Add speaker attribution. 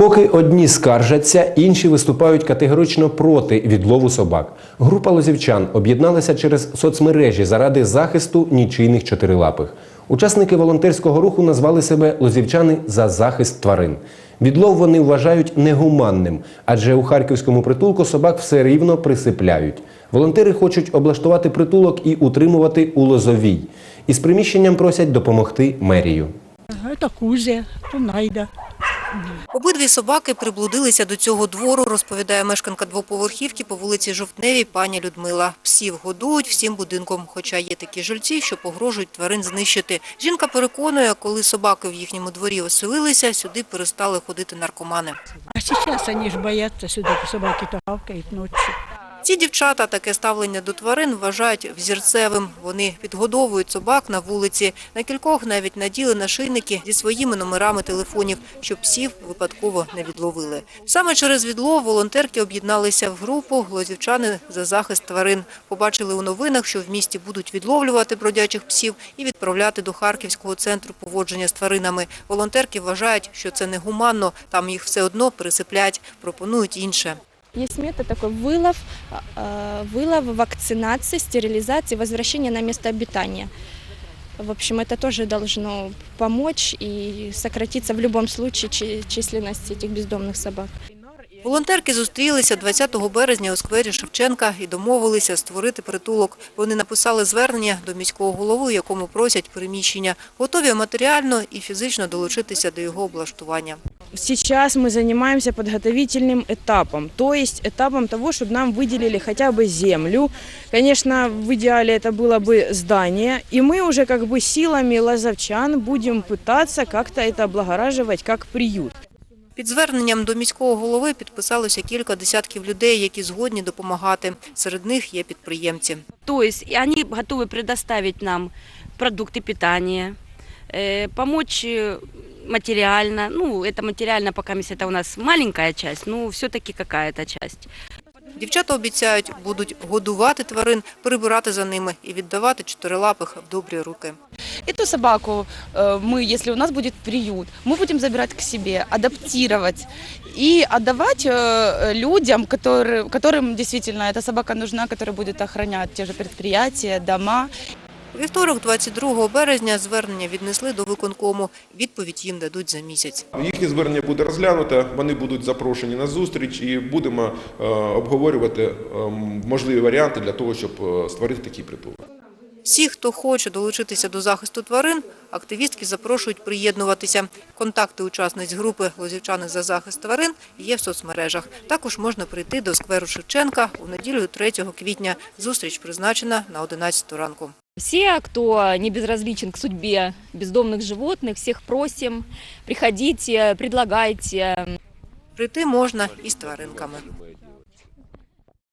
Speaker 1: Поки одні скаржаться, інші виступають категорично проти відлову собак. Група лозівчан об'єдналася через соцмережі заради захисту нічийних чотирилапих. Учасники волонтерського руху назвали себе лозівчани за захист тварин. Відлов вони вважають негуманним, адже у харківському притулку собак все рівно присипляють. Волонтери хочуть облаштувати притулок і утримувати у лозовій. Із приміщенням просять допомогти мерію.
Speaker 2: Это Кузя, то Найда.
Speaker 3: Обидві собаки приблудилися до цього двору, розповідає мешканка двоповерхівки по вулиці Жовтневій пані Людмила. Псів годують всім будинком, хоча є такі жильці, що погрожують тварин знищити. Жінка переконує, коли собаки в їхньому дворі оселилися, сюди перестали ходити наркомани.
Speaker 2: А зараз вони ж бояться сюди, собаки-то гавкають ночью.
Speaker 3: Ці дівчата таке ставлення до тварин вважають взірцевим. Вони підгодовують собак на вулиці. На кількох навіть наділи нашийники зі своїми номерами телефонів, щоб псів випадково не відловили. Саме через відлов волонтерки об'єдналися в групу «Лозівчани за захист тварин». Побачили у новинах, що в місті будуть відловлювати бродячих псів і відправляти до Харківського центру поводження з тваринами. Волонтерки вважають, що це негуманно, там їх все одно пересиплять, пропонують інше.
Speaker 4: Есть метод такой вылов, э, вылов, вакцинации, стерилизации, возвращение на место обитания. В общем, это тоже должно помочь и сократиться в любом случае чи- численность этих бездомных собак.
Speaker 3: Волонтерки зустрілися 20 березня у сквері Шевченка і домовилися створити притулок. Вони написали звернення до міського голови, у якому просять приміщення. Готові матеріально і фізично долучитися до його облаштування.
Speaker 5: Сейчас мы занимаемся подготовительным этапом, то есть этапом того, чтобы нам выделили хотя бы землю. Конечно, в идеале это было бы здание, и мы уже как бы силами лазовчан будем пытаться как-то это облагораживать как приют.
Speaker 3: Під зверненням до міського голови підписалося кілька десятків людей, які згодні допомагати. Серед них є підприємці.
Speaker 6: То есть и они готовы предоставить нам продукты питания, э, помочь э, материально. Ну, это материально пока мест это у нас маленькая часть, но все-таки какая-то часть.
Speaker 3: Дівчата обіцяють, будуть годувати тварин, прибирати за ними і віддавати чотирилапих в добрі руки.
Speaker 7: Эту собаку э, мы, если у нас будет приют, мы будем забирать к себе, адаптировать и отдавать э, людям, которые, которым действительно эта собака нужна, которая будет охранять те же предприятия, дома.
Speaker 3: Вівторок, 22 березня, звернення віднесли до виконкому. Відповідь їм дадуть за місяць.
Speaker 8: Їхнє звернення буде розглянуто, вони будуть запрошені на зустріч і будемо е, обговорювати е, можливі варіанти для того, щоб е, створити такий притулок.
Speaker 3: Всі, хто хоче долучитися до захисту тварин, активістки запрошують приєднуватися. Контакти учасниць групи «Лозівчани за захист тварин» є в соцмережах. Також можна прийти до скверу Шевченка у неділю 3 квітня. Зустріч призначена на 11 ранку.
Speaker 9: Все, кто не безразличен к судьбе бездомных животных, всех просим, приходите, предлагайте.
Speaker 3: Прийти можна і з тваринками.